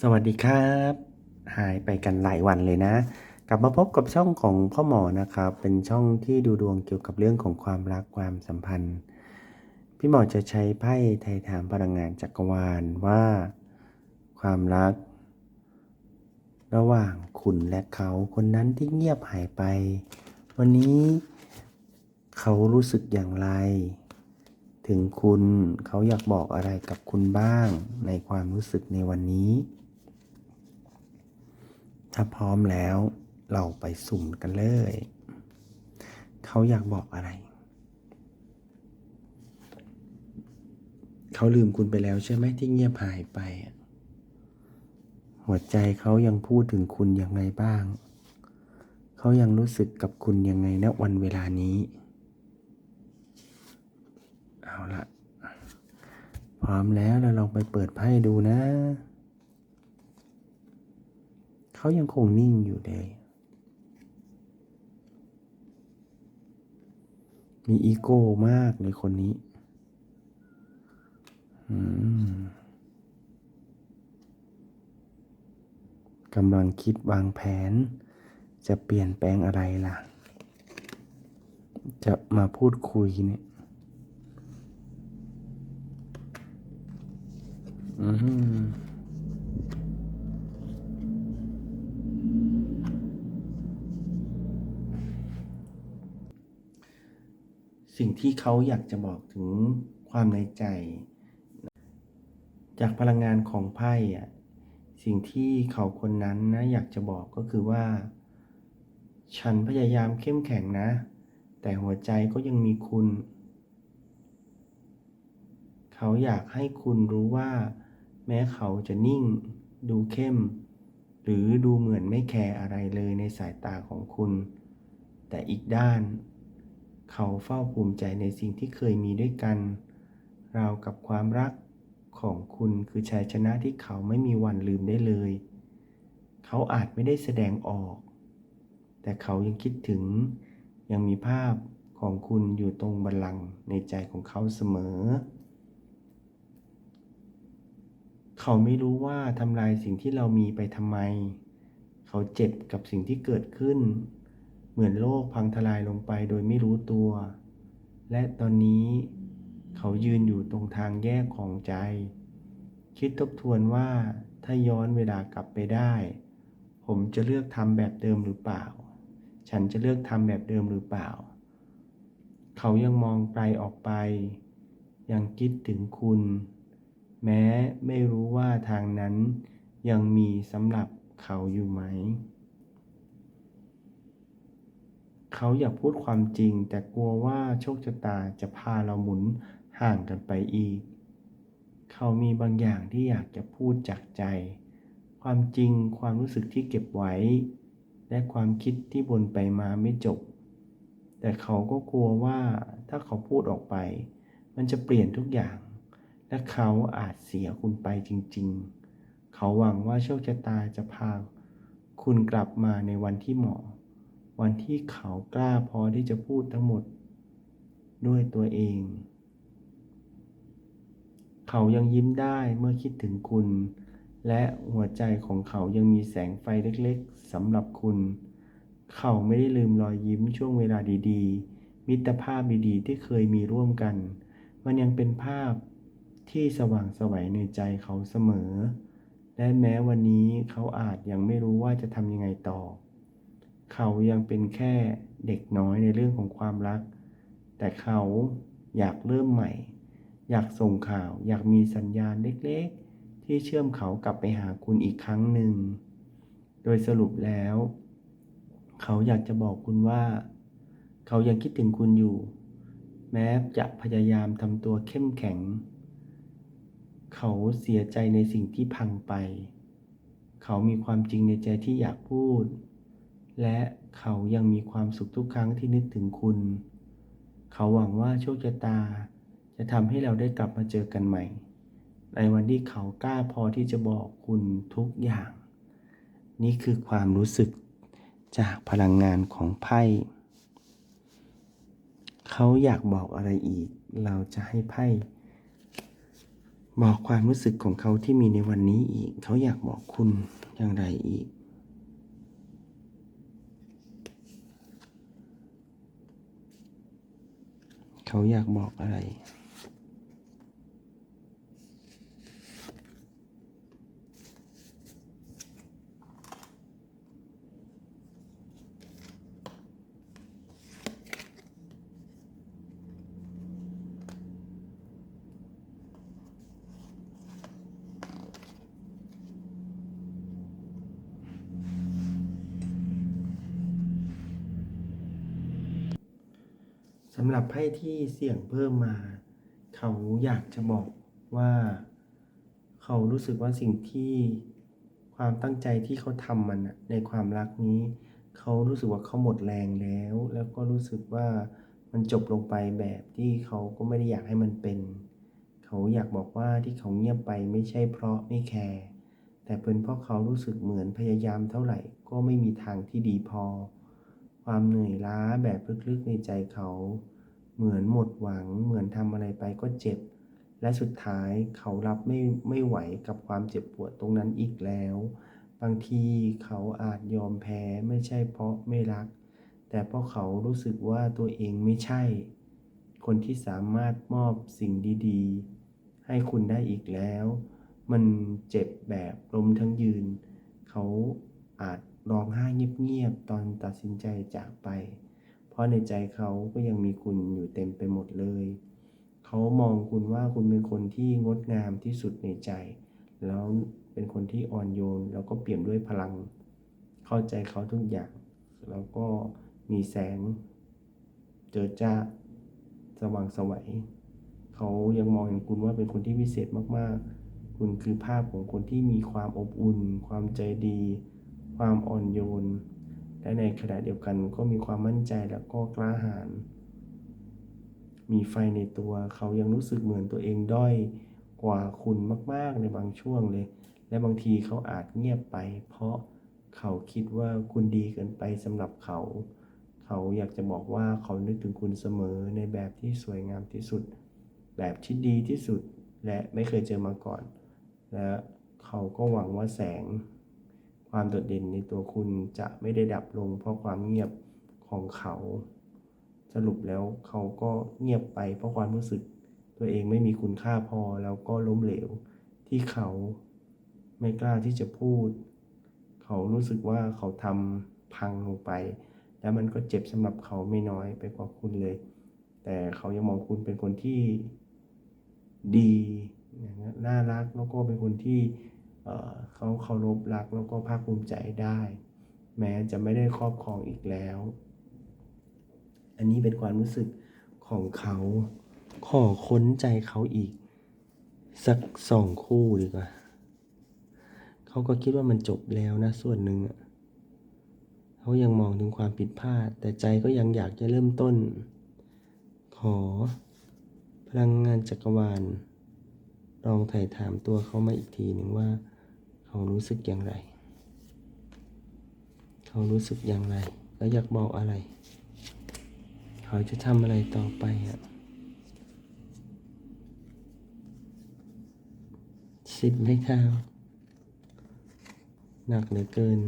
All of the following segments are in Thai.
สวัสดีครับ หายไปกันหลายวันเลยนะ กลับมาพบกับช่องของพ่อหมอนะครับ เป็นช่องที่ดูดวงเกี่ยวกับเรื่องของความรักความสัมพันธ์ พี่หมอจะใช้ไพ่ไทยถามพลังงานจักรวาลว่า ความรัก ระหว่างคุณและเขาคนนั้นที่เงียบหายไป วันนี้เขารู้สึกอย่างไร ถึงคุณเขาอยากบอกอะไรกับคุณบ้างในความรู้สึกในวันนี้ ถ้าพร้อมแล้วเราไปสุ่มกันเลย เขาอยากบอกอะไร เขาลืมคุณไปแล้วใช่ไหมที่เงียบหายไป หัวใจเขายังพูดถึงคุณยังไงบ้าง เขายังรู้สึกกับคุณยังไงณวันเวลานี้ เอาละพร้อมแล้วเราลองไปเปิดไพ่ดูนะ เขายังคงนิ่งอยู่เลย มีอีโก้มากเลยคนนี้ กำลังคิดวางแผน จะเปลี่ยนแปลงอะไรล่ะ จะมาพูดคุยเนี่ย สิ่งที่เขาอยากจะบอกถึงความในใจ จากพลังงานของไพ่อะสิ่งที่เขาคนนั้นนะอยากจะบอกก็คือว่า ฉันพยายามเข้มแข็งนะ แต่หัวใจก็ยังมีคุณ เขาอยากให้คุณรู้ว่า แม้เขาจะนิ่ง ดูเข้ม หรือดูเหมือนไม่แคร์อะไรเลยในสายตาของคุณ แต่อีกด้าน เขาเฝ้าภูมิใจในสิ่งที่เคยมีด้วยกัน ราวกับความรักของคุณคือชัยชนะที่เขาไม่มีวันลืมได้เลย เขาอาจไม่ได้แสดงออก แต่เขายังคิดถึง ยังมีภาพของคุณอยู่ตรงบัลลังก์ในใจของเขาเสมอ เขาไม่รู้ว่าทำลายสิ่งที่เรามีไปทำไม เขาเจ็บกับสิ่งที่เกิดขึ้น เหมือนโลกพังทลายลงไปโดยไม่รู้ตัว และตอนนี้เขายืนอยู่ตรงทางแยกของใจ คิดทบทวนว่าถ้าย้อนเวลากลับไปได้ ผมจะเลือกทำแบบเดิมหรือเปล่า ฉันจะเลือกทำแบบเดิมหรือเปล่า เขายังมองไกลออกไป ยังคิดถึงคุณ แม้ไม่รู้ว่าทางนั้นยังมีสำหรับเขาอยู่ไหม เขาอยากพูดความจริง แต่กลัวว่าโชคชะตาจะพาเราหมุนห่างกันไปอีก เขามีบางอย่างที่อยากจะพูดจากใจ ความจริงความรู้สึกที่เก็บไว้ และความคิดที่วนไปมาไม่จบ แต่เขาก็กลัวว่าถ้าเขาพูดออกไป มันจะเปลี่ยนทุกอย่าง และเขาอาจเสียคุณไปจริง ๆ เขาหวังว่าโชคชะตาจะพาคุณกลับมาในวันที่เหมาะ วันที่เขากล้าพอที่จะพูดทั้งหมด ด้วยตัวเอง เขายังยิ้มได้เมื่อคิดถึงคุณ และหัวใจของเขายังมีแสงไฟเล็กๆสำหรับคุณ เขาไม่ได้ลืมรอยยิ้มช่วงเวลาดีๆ มิตรภาพดีๆ ที่เคยมีร่วมกัน มันยังเป็นภาพที่สว่างสวัยในใจเขาเสมอ และแม้วันนี้เขาอาจยังไม่รู้ว่าจะทำยังไงต่อ เขายังเป็นแค่เด็กน้อยในเรื่องของความรัก แต่เขาอยากเริ่มใหม่ อยากส่งข่าว อยากมีสัญญาณเล็กๆ ที่เชื่อมเขากลับไปหาคุณอีกครั้งหนึ่ง โดยสรุปแล้ว เขาอยากจะบอกคุณว่า เขายังคิดถึงคุณอยู่ แม้จะพยายามทำตัวเข้มแข็ง เขาเสียใจในสิ่งที่พังไป เขามีความจริงในใจที่อยากพูด และเขายังมีความสุขทุกครั้งที่นึกถึงคุณ เขาหวังว่าโชคชะตา จะทำให้เราได้กลับมาเจอกันใหม่ ในวันที่เขากล้าพอที่จะบอกคุณทุกอย่าง นี่คือความรู้สึกจากพลังงานของไพ่ เขาอยากบอกอะไรอีก เราจะให้ไพ่บอกความรู้สึกของเขาที่มีในวันนี้อีก เขาอยากบอกคุณอย่างไรอีก เขาอยากบอกอะไร สำหรับไพ่ที่เสี่ยงเพิ่มมา เขาอยากจะบอกว่า เขารู้สึกว่าสิ่งที่ความตั้งใจที่เขาทำมันนะในความรักนี้ เขารู้สึกว่าเขาหมดแรงแล้ว แล้วก็รู้สึกว่ามันจบลงไปแบบที่เขาก็ไม่ได้อยากให้มันเป็น เขาอยากบอกว่าที่เขาเงียบไปไม่ใช่เพราะไม่แคร์แต่เป็นเพราะเขารู้สึกเหมือนพยายามเท่าไหร่ก็ไม่มีทางที่ดีพอ ความเหนื่อยล้าแบบลึกๆในใจเขา เหมือนหมดหวัง เหมือนทำอะไรไปก็เจ็บ และสุดท้ายเขารับไม่ไม่ไหวกับความเจ็บปวดตรงนั้นอีกแล้ว บางทีเขาอาจยอมแพ้ไม่ใช่เพราะไม่รัก แต่เพราะเขารู้สึกว่าตัวเองไม่ใช่ คนที่สามารถมอบสิ่งดีๆ ให้คุณได้อีกแล้ว มันเจ็บแบบล้มทั้งยืน เขาอาจ ร้องไห้เงียบๆตอนตัดสินใจจากไป เพราะในใจเขาก็ยังมีคุณอยู่เต็มไปหมดเลย เขามองคุณว่าคุณเป็นคนที่งดงามที่สุดในใจ แล้วเป็นคนที่อ่อนโยน แล้วก็เปี่ยมด้วยพลัง เข้าใจเขาทุกอย่าง แล้วก็มีแสง เจอจ้าสว่างสวัยเขายังมองเห็นคุณว่าเป็นคนที่พิเศษมากๆ คุณคือภาพของคนที่มีความอบอุ่น ความใจดี ความอ่อนโยน และในขณะเดียวกันก็มีความมั่นใจแล้วก็กล้าหาญมีไฟในตัวเขายังรู้สึกเหมือนตัวเองด้อยกว่าคุณมาก ๆ ในบางช่วงเลย และบางทีเขาอาจเงียบไป เพราะเขาคิดว่าคุณดีเกินไปสำหรับเขา เขาอยากจะบอกว่าเขานึกถึงคุณเสมอในแบบที่สวยงามที่สุด แบบที่ดีที่สุด และไม่เคยเจอมาก่อน และเขาก็หวังว่าแสง ความโดดเด่นในตัวคุณจะไม่ได้ดับลง เพราะความเงียบของเขา สรุปแล้วเขาก็เงียบไปเพราะความรู้สึก ตัวเองไม่มีคุณค่าพอแล้วก็ล้มเหลว ที่เขาไม่กล้าที่จะพูด เขารู้สึกว่าเขาทำพังลงไป แล้วมันก็เจ็บสำหรับเขาไม่น้อยไปกว่าคุณเลย แต่เขายังมองคุณเป็นคนที่ดีน่ารักแล้วก็เป็นคนที่ เขาเคารพรักแล้วก็ภาคภูมิใจได้ แม้จะไม่ได้ครอบครองอีกแล้ว อันนี้เป็นความรู้สึกของเขาขอค้นใจเขาอีก สักสองคู่ดีกว่าเขาก็คิดว่ามันจบแล้วนะส่วนหนึ่งอะเขายังมองถึงความผิดพลาด แต่ใจก็ยังอยากจะเริ่มต้น ขอพลังงานจักรวาลลองถ่ายถามตัวเขามาอีกทีหนึ่งว่า เขารู้สึกอย่างไร เขารู้สึกอย่างไร แล้วอยากบอกอะไร เขาจะทำอะไรต่อไปอะสิบไม้เท้าหนักเหลือเกิน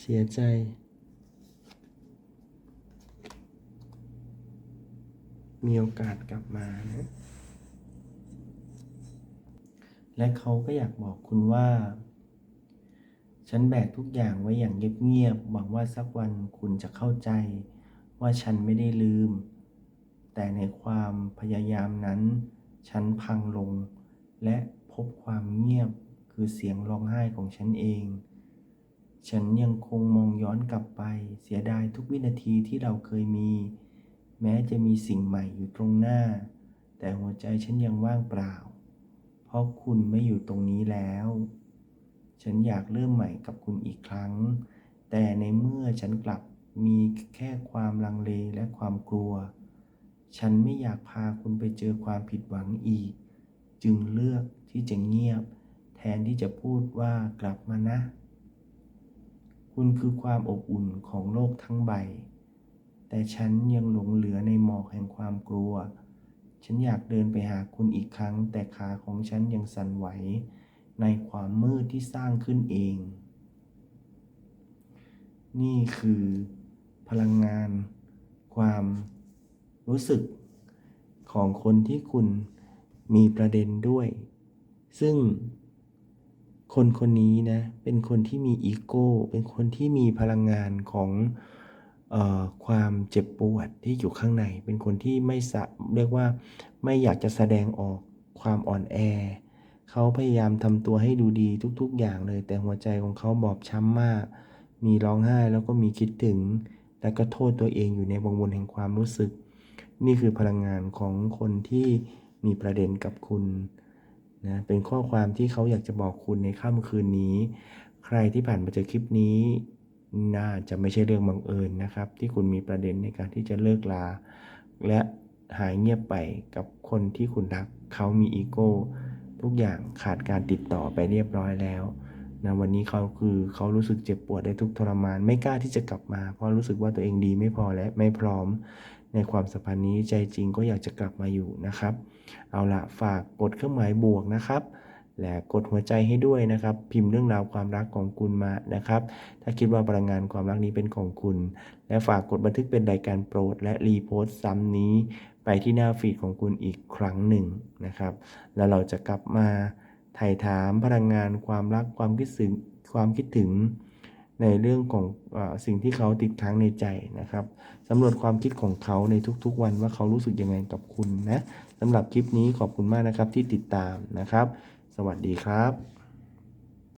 เสียใจ มีโอกาสกลับมานะ และเขาก็อยากบอกคุณว่า ฉันแบกทุกอย่างไว้อย่างเงียบๆหวังว่าสักวันคุณจะเข้าใจ ว่าฉันไม่ได้ลืม แต่ในความพยายามนั้น ฉันพังลง และพบความเงียบคือเสียงร้องไห้ของฉันเอง ฉันยังคงมองย้อนกลับไป เสียดายทุกวินาทีที่เราเคยมี แม้จะมีสิ่งใหม่อยู่ตรงหน้า แต่หัวใจฉันยังว่างเปล่า เพราะคุณไม่อยู่ตรงนี้แล้ว ฉันอยากเริ่มใหม่กับคุณอีกครั้ง แต่ในเมื่อฉันกลับมีแค่ความลังเลและความกลัว ฉันไม่อยากพาคุณไปเจอความผิดหวังอีก จึงเลือกที่จะเงียบ แทนที่จะพูดว่ากลับมานะ คุณคือความอบอุ่นของโลกทั้งใบ แต่ฉันยังหลงเหลือในหมอกแห่งความกลัว ฉันอยากเดินไปหาคุณอีกครั้ง แต่ขาของฉันยังสั่นไหว ในความมืดที่สร้างขึ้นเอง นี่คือพลังงาน ความรู้สึกของคนที่คุณมีประเด็นด้วย ซึ่งคนคนนี้นะ เป็นคนที่มีอีโก้ เป็นคนที่มีพลังงานของ ความเจ็บปวดที่อยู่ข้างใน เป็นคนที่ไม่สะเรียกว่าไม่อยากจะแสดงออกความอ่อนแอ เขาพยายามทำตัวให้ดูดีทุกๆ อย่างเลย แต่หัวใจของเขาบอบช้ำมาก มีร้องไห้แล้วก็มีคิดถึง และก็โทษตัวเองอยู่ในวงวนแห่งความรู้สึก นี่คือพลังงานของคนที่มีประเด็นกับคุณนะเป็นข้อความที่เขาอยากจะบอกคุณในค่ำคืนนี้ ใครที่ผ่านมาเจอคลิปนี้ น่าจะไม่ใช่เรื่องบังเอิญนะครับ ที่คุณมีประเด็นในการที่จะเลิกลา และหายเงียบไปกับคนที่คุณรักเขามีอีโก้ทุกอย่างขาดการติดต่อไปเรียบร้อยแล้วนะวันนี้เขาคือเขารู้สึกเจ็บปวดได้ทุกทรมาน ไม่กล้าที่จะกลับมา เพราะรู้สึกว่าตัวเองดีไม่พอและไม่พร้อม ในความสัมพันธ์นี้ใจจริงก็อยากจะกลับมาอยู่นะครับ เอาละฝากกดเครื่องหมายบวกนะครับ และกดหัวใจให้ด้วยนะครับ พิมพ์เรื่องราวความรักของคุณมานะครับ ถ้าคิดว่าพลังงานความรักนี้เป็นของคุณ และฝากกดบันทึกเป็นรายการโปรด และรีโพสต์ซ้ำนี้ ไปที่หน้าฟีดของคุณอีกครั้งหนึ่งนะครับ แล้วเราจะกลับมาไถ่าถามพลังงานความรักความคิดถึงความคิดถึง ในเรื่องของอสิ่งที่เขาติดค้างในใจนะครับสำรวจความคิดของเขาในทุกๆวันว่าเขารู้สึกยังไงกับคุณนะสำหรับคลิปนี้ขอบคุณมากนะครับที่ติดตามนะครับ สวัสดีครับ